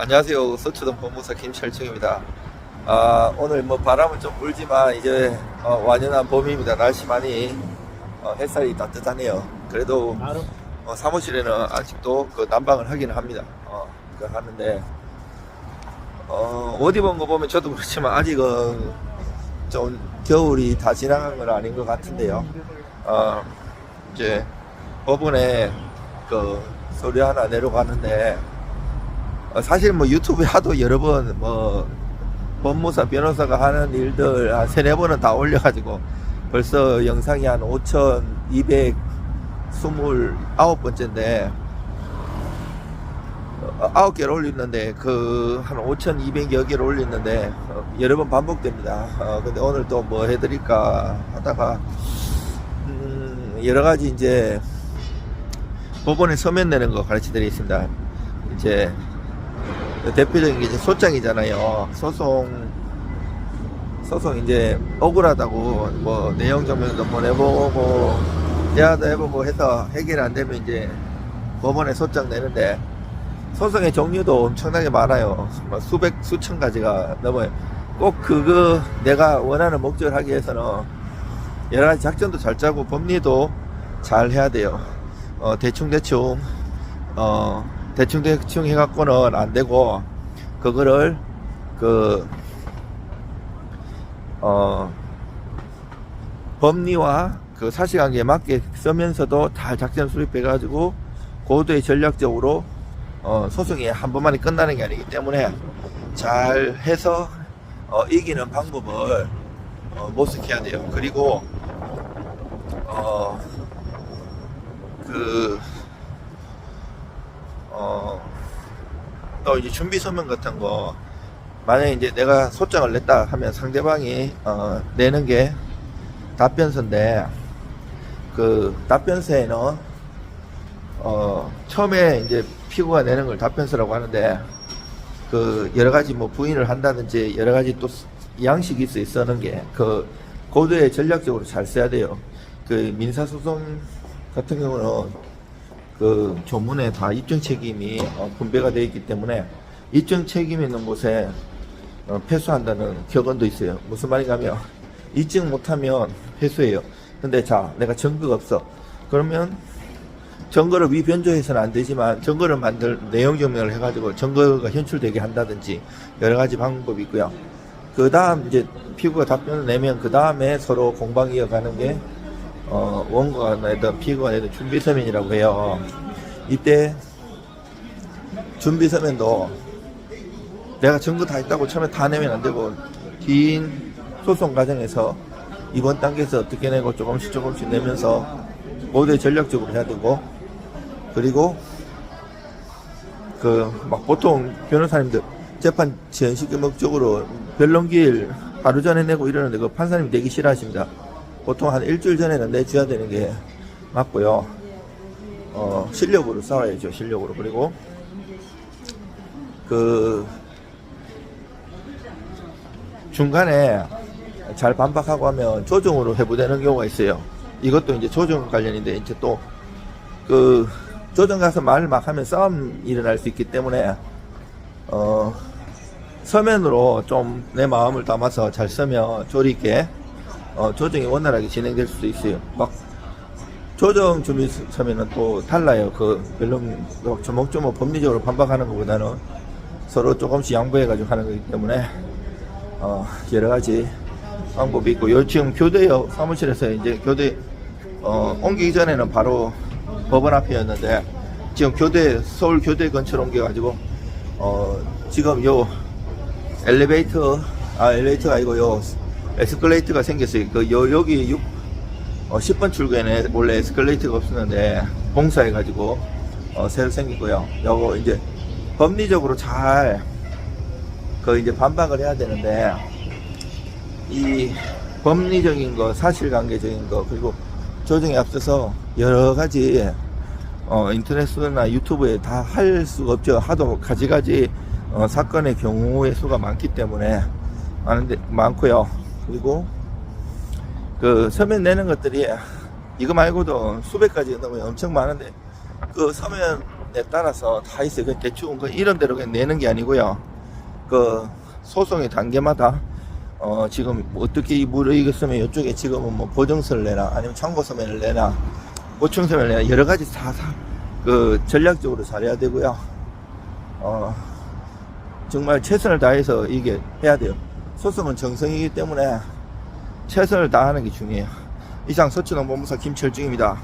안녕하세요. 서초동 법무사 김철중입니다. 아, 오늘 뭐 바람은 좀 불지만 이제 어, 완연한 봄입니다. 날씨 많이 어, 햇살이 따뜻하네요. 그래도 어, 사무실에는 아직도 그 난방을 하기는 합니다. 어, 그 하는데 어, 어디 본 거 보면 저도 그렇지만 아직은 좀 겨울이 다 지나간 건 아닌 것 같은데요. 어, 이제 법원에 그 서류 하나 내려가는데 어, 사실 뭐 유튜브에 하도 여러 번 뭐 법무사 변호사가 하는 일들 한 세네 번은 다 올려가지고 벌써 영상이 한 5,229번째인데 어, 아홉 개를 올렸는데 그 한 5,200여 개를 올렸는데 어, 여러 번 반복됩니다. 어, 근데 오늘 또 뭐 해드릴까 하다가 음, 여러 가지 이제 법원에 서면 내는 거 가르쳐 드리겠습니다. 이제 대표적인 게 이제 소장이잖아요. 소송 소송 이제 억울하다고 뭐 내용 증명도 보내보고 대화도 해보고 해서 해결 안 되면 이제 법원에 소장 내는데 소송의 종류도 엄청나게 많아요. 뭐 수백 수천 가지가 넘어요. 꼭 그거 내가 원하는 목적을 하기 위해서는 여러 가지 작전도 잘 짜고 법리도 잘 해야 돼요. 어, 대충 대충 어, 대충 대충 해갖고는 안 되고 그거를 그 어, 법리와 그 사실관계에 맞게 쓰면서도 다 작전 수립해 가지고 고도의 전략적으로 어, 소송이 한 번만에 끝나는 게 아니기 때문에 잘 해서 어, 이기는 방법을 어, 모색해야 돼요. 그리고 어, 그, 어, 또 이제 준비 서면 같은 거, 만약에 이제 내가 소장을 냈다 하면 상대방이, 어, 내는 게 답변서인데, 그 답변서에는, 어, 처음에 이제 피고가 내는 걸 답변서라고 하는데, 그 여러 가지 뭐 부인을 한다든지 여러 가지 또 양식이 있어 쓰는 게 그 고도에 전략적으로 잘 써야 돼요. 그 민사소송 같은 경우는 그 조문에 다 입증 책임이 어, 분배가 되어 있기 때문에 입증 책임 있는 곳에 어, 패소한다는 격언도 있어요. 무슨 말인가 하면 입증 못하면 패소해요. 근데 자 내가 증거가 없어. 그러면 증거를 위변조해서는 안 되지만 증거를 만들 내용 증명을 해가지고 증거가 현출되게 한다든지 여러 가지 방법이 있고요. 그 다음 이제 피고가 답변을 내면 그 다음에 서로 공방 이어가는 게 어, 원고가 내든 피고가 내든 준비 서면이라고 해요. 이때 준비 서면도 내가 증거 다 있다고 처음에 다 내면 안 되고 긴 소송 과정에서 이번 단계에서 어떻게 내고 조금씩 조금씩 내면서 모두 전략적으로 해야 되고 그리고 그 막 보통 변호사님들 재판 지연시킬 목적으로 변론기일 하루 전에 내고 이러는데 그 판사님이 되기 싫어하십니다. 보통 한 일주일 전에는 내줘야 되는 게 맞고요. 어, 실력으로 싸워야죠, 실력으로. 그리고, 그, 중간에 잘 반박하고 하면 조정으로 회부되는 경우가 있어요. 이것도 이제 조정 관련인데, 이제 또, 그, 조정 가서 말을 막 하면 싸움 일어날 수 있기 때문에, 어, 서면으로 좀 내 마음을 담아서 잘 쓰면 조리 있게 어, 조정이 원활하게 진행될 수도 있어요. 막 조정 준비 서면은 또 달라요. 그막 조목조목 법리적으로 반박하는 것보다는 서로 조금씩 양보해가지고 하는 거기 때문에 어, 여러 가지 방법이 있고 요 지금 교대요 사무실에서 이제 교대 어, 옮기기 전에는 바로 법원 앞이었는데 지금 교대 서울 교대 근처로 옮겨가지고 어, 지금 요 엘리베이터 아 엘리베이터가 아니고 요 에스컬레이터가 생겼어요. 그 요, 여기 6, 어, 10번 출구에는 원래 에스컬레이터가 없었는데 공사해가지고 어, 새로 생기고요. 요거 이제 법리적으로 잘 그 이제 반박을 해야 되는데 이 법리적인 거, 사실관계적인 거 그리고 조정에 앞서서 여러 가지 어, 인터넷이나 유튜브에 다 할 수가 없죠. 하도 가지가지 어, 사건의 경우의 수가 많기 때문에 많은데 많고요. 그리고 그 서면 내는 것들이 이거 말고도 수백 가지 넘어요. 엄청 많은데 그 서면 네, 따라서 다 있어요. 그 대충 그 이런 대로 그냥 내는 게 아니고요. 그 소송의 단계마다 어 지금 어떻게 이 물을 이겼으면 이쪽에 지금은 뭐 보증서를 내나 아니면 참고 서면을 내나 보충 서면을 내나 여러 가지 다 그 전략적으로 잘해야 되고요. 어 정말 최선을 다해서 이게 해야 돼요. 소송은 정성이기 때문에 최선을 다하는 게 중요해요. 이상 서초동본부사 김철중입니다.